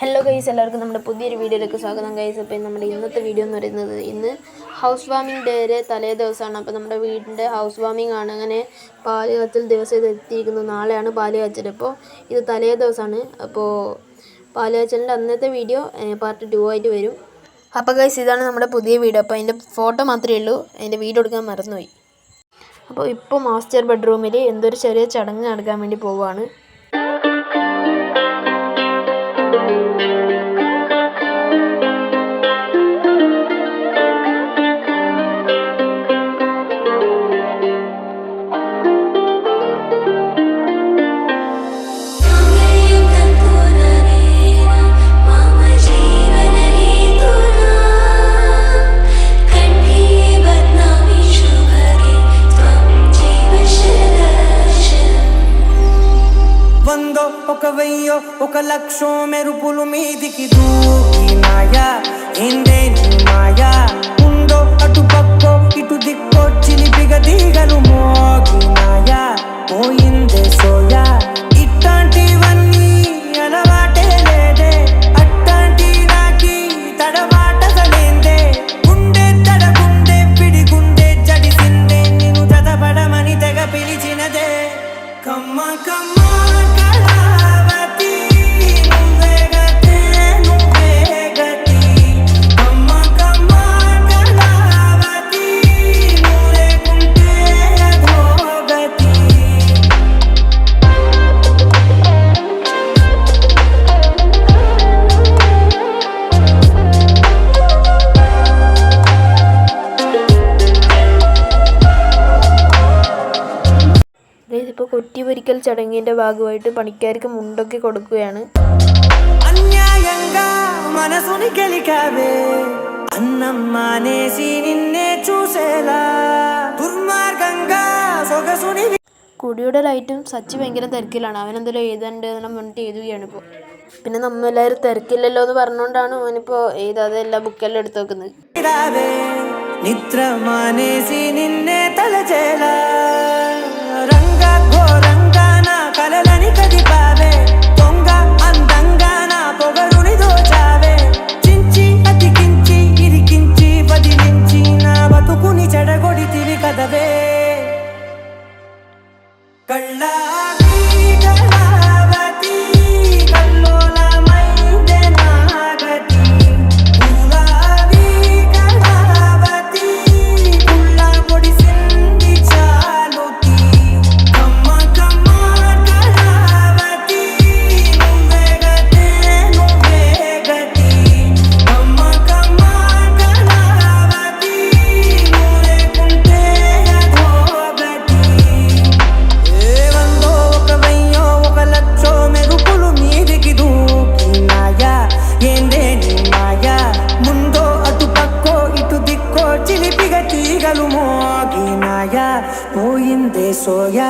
Hello guys എല്ലാവർക്കും നമ്മുടെ പുതിയൊരു വീഡിയോയിലേക്ക് സ്വാഗതം ഗൈസ് അപ്പോൾ നമ്മുടെ ഇന്നത്തെ വീഡിയോ എന്ന് പറയുന്നത് ഇന്ന് ഹൗസ് വാമിംഗ് ഡേയുടെ തലേ ദിവസമാണ്. അപ്പോൾ നമ്മുടെ വീടിന്റെ ഹൗസ് വാമിംഗ് ആണ്. അങ്ങനെ പാൽ കാച്ചൽ ദിവസം ഇത് എത്തിയിരിക്കുന്നത് നാളെയാണ് പാൽ കാച്ചൽ അപ്പോൾ ഇത് തലേ ദിവസമാണ്. അപ്പോൾ പാൽ കാച്ചലിന്റെ അന്നത്തെ വീഡിയോ പാർട്ട് ടു ആയിട്ട് വരും. അപ്പോൾ ഗൈസ് ഇതാണ് നമ്മുടെ പുതിയ വീഡിയോ അപ്പോൾ അതിന്റെ ഫോട്ടോ മാത്രമേ ഉള്ളൂ. അതിന്റെ വീഡിയോ എടുക്കാൻ മറന്നുപോയി. അപ്പോൾ ഇപ്പോൾ മാസ്റ്റർ ബെഡ്റൂമിൽ എന്തൊരു ചെറിയ ചടങ്ങ് നടക്കാൻ വേണ്ടി പോവുകയാണ്. Música ఒక వెయ్యో ఒక లక్షో మెరుపులు మీదికి దూకినాయా ఏందే నీ మాయా? ఉందో అటు పక్కో ఇటు దిక్కో చిలిపిగ తీగలు మోగినాయా పోయిందే సోయా. കൊറ്റി പൊരിക്കൽ ചടങ്ങിന്റെ ഭാഗമായിട്ട് പണിക്കാർക്ക് മുണ്ടൊക്കെ കൊടുക്കുകയാണ്. കുടിയുടെ ലൈറ്റും സച്ചി ഭയങ്കര തിരക്കിലാണ്. അവനെന്തെങ്കിലും എഴുതാണ്ട് എന്നെല്ലാം പറഞ്ഞിട്ട് എഴുതുകയാണ് ഇപ്പോൾ പിന്നെ നമ്മളെല്ലാവരും തിരക്കില്ലല്ലോ എന്ന് പറഞ്ഞുകൊണ്ടാണ് അവനിപ്പോ എഴുതാതെ എല്ലാ ബുക്കെല്ലാം എടുത്തു നോക്കുന്നത് നിന്നെ തലചേല కలలని కదిపావే దొంగ అందంగా నా పొగరుని దోచావే. చించి అతికించి ఇరికించి వదిలించి నా బతుకుని చెడగొడితివి కదవే. కళ్ళా el humo aquí en allá, muy indeso ya.